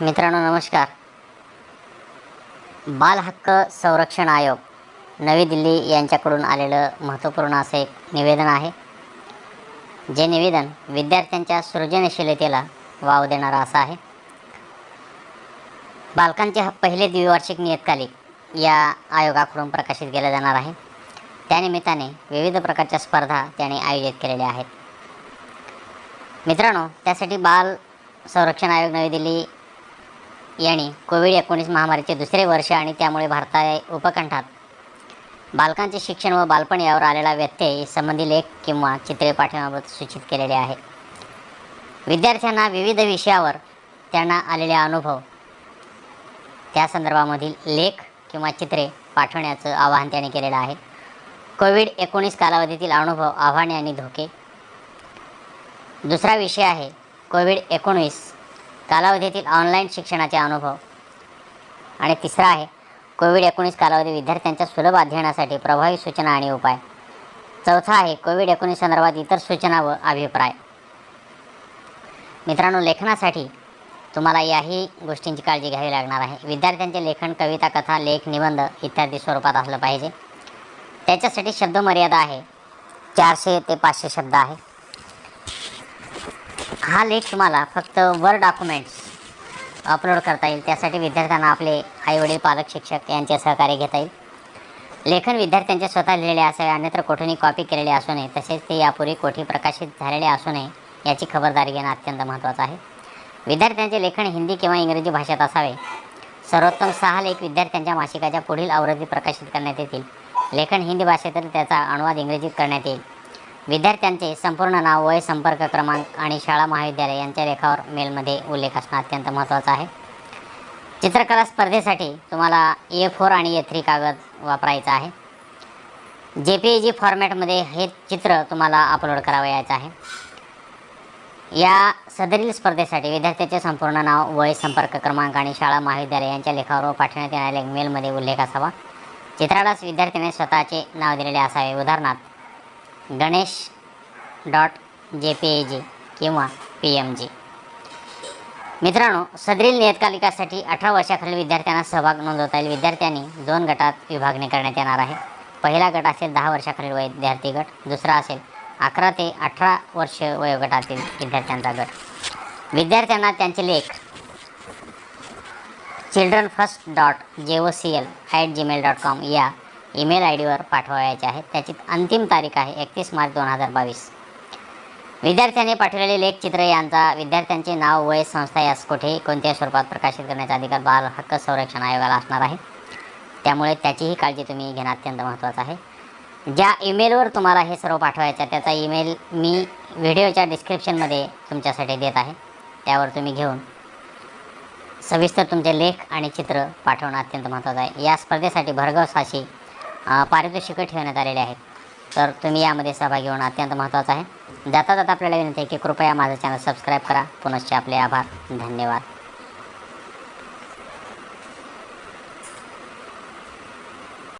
मित्रांनो नमस्कार. बाल हक्क संरक्षण आयोग नवी दिल्ली यांच्याकडून आलेलं महत्त्वपूर्ण असं एक निवेदन आहे. जे निवेदन विद्यार्थ्यांच्या सृजनशीलतेला वाव देणारं असं आहे. बालकांचे ह पहिले द्विवार्षिक नियतकालिक या आयोगाकडून प्रकाशित केलं जाणार आहे. त्यानिमित्ताने विविध प्रकारच्या स्पर्धा त्याने आयोजित केलेल्या आहेत. मित्रांनो त्यासाठी बाल संरक्षण आयोग नवी दिल्ली यांनी कोविड एकोणीस महामारीचे दुसरे वर्ष आणि त्यामुळे भारता उपकंठात बालकांचे शिक्षण व बालपण यावर आलेला व्यत्यय संबंधी लेख किंवा चित्रे पाठवण्याबाबत सूचित केलेले आहे. विद्यार्थ्यांना विविध विषयावर त्यांना आलेले अनुभव त्या संदर्भामधील लेख किंवा चित्रे पाठवण्याचं आवाहन त्याने केलेलं आहे. कोविड एकोणीस कालावधीतील अनुभव आव्हाने आणि धोके. दुसरा विषय आहे कोविड एकोणीस कालावधीतील ऑनलाईन शिक्षणाचे अनुभव. आणि तिसरा आहे कोविड एकोणीस कालावधी विद्यार्थ्यांच्या सुलभ अध्ययनासाठी प्रभावी सूचना आणि उपाय. चौथा आहे कोविड एकोणीस संदर्भात इतर सूचना व अभिप्राय. मित्रांनो लेखनासाठी तुम्हाला याही गोष्टींची काळजी घ्यावी लागणार आहे. विद्यार्थ्यांचे लेखन कविता कथा लेख निबंध इत्यादी स्वरूपात असलं पाहिजे. त्याच्यासाठी शब्दमर्यादा आहे. चारशे ते पाचशे शब्द आहे. हा लेख तुम्हाला फक्त वर डॉक्युमेंट्स अपलोड करता येईल. त्यासाठी विद्यार्थ्यांना आपले आईवडील पालक शिक्षक यांचे सहकार्य घेता येईल. लेखन विद्यार्थ्यांचे स्वतः लिहिलेले असावे अन्यत्र कोठूनही कॉपी केलेले असू नये तसेच ते यापूर्वी कोठी प्रकाशित झालेले असू नये याची खबरदारी घेणं अत्यंत महत्त्वाचं आहे. विद्यार्थ्यांचे लेखन हिंदी किंवा इंग्रजी भाषेत असावे. सर्वोत्तम सहा लेख विद्यार्थ्यांच्या मासिकाच्या पुढील आवृत्ती प्रकाशित करण्यात येतील. लेखन हिंदी भाषेतील त्याचा अनुवाद इंग्रजीत करण्यात येईल. विद्यार्थ्यांचे संपूर्ण नाव वय संपर्क क्रमांक आणि शाळा महाविद्यालय यांच्या लेखावर मेलमध्ये उल्लेख असणं अत्यंत महत्त्वाचं आहे. चित्रकला स्पर्धेसाठी तुम्हाला ए फोर आणि ए थ्री कागद वापरायचा आहे. जे पी जी फॉर्मॅटमध्ये हे चित्र तुम्हाला अपलोड करावयाचं आहे. या सदरील स्पर्धेसाठी विद्यार्थ्याचे संपूर्ण नाव वय संपर्क क्रमांक आणि शाळा महाविद्यालय यांच्या लेखावर पाठवण्यात येणाऱ्या मेलमध्ये उल्लेख असावा. चित्रालाच विद्यार्थ्याने स्वतःचे नाव दिलेले असावे. उदाहरणार्थ Ganesh dot J P A G किंवा पी एम जी. मित्रांनो सदरील नियतकालिकासाठी अठरा वर्षाखालील विद्यार्थ्यांना सहभाग नोंदवता येईल. विद्यार्थ्यांनी दोन गटात विभागणी करण्यात येणार आहे. पहिला गट असेल दहा वर्षाखालील विद्यार्थी गट. दुसरा असेल अकरा ते अठरा वर्ष वयोगटातील विद्यार्थ्यांचा गट. विद्यार्थ्यांना त्यांचे लेख children first dot J O C L at Gmail dot com या ईमेल आय डीवर पाठवायचे आहेत. त्याची अंतिम तारीख आहे एकतीस मार्च दोन हजार बावीस. विद्यार्थ्यांनी पाठवलेले लेख चित्र यांचा विद्यार्थ्यांचे नाव वय संस्था यास कुठेही कोणत्याही स्वरूपात प्रकाशित करण्याचा अधिकार बाल हक्क संरक्षण आयोगाला असणार आहे. त्यामुळे त्याचीही काळजी तुम्ही घेणं अत्यंत महत्त्वाचं आहे. ज्या ईमेलवर तुम्हाला हे सर्व पाठवायचं आहे त्याचा ईमेल मी व्हिडिओच्या डिस्क्रिप्शनमध्ये तुमच्यासाठी देत आहे. त्यावर तुम्ही घेऊन सविस्तर तुमचे लेख आणि चित्र पाठवणं अत्यंत महत्त्वाचं आहे. या स्पर्धेसाठी भरघोस अशी पारितोषिकं ठेवण्यात आलेले आहेत. तर तुम्ही यामध्ये सहभागी होणं अत्यंत महत्त्वाचं आहे. जाता जाता आपल्याला विनंती आहे की कृपया माझं चॅनल सबस्क्राईब करा. पुनश्च आपले आभार. धन्यवाद.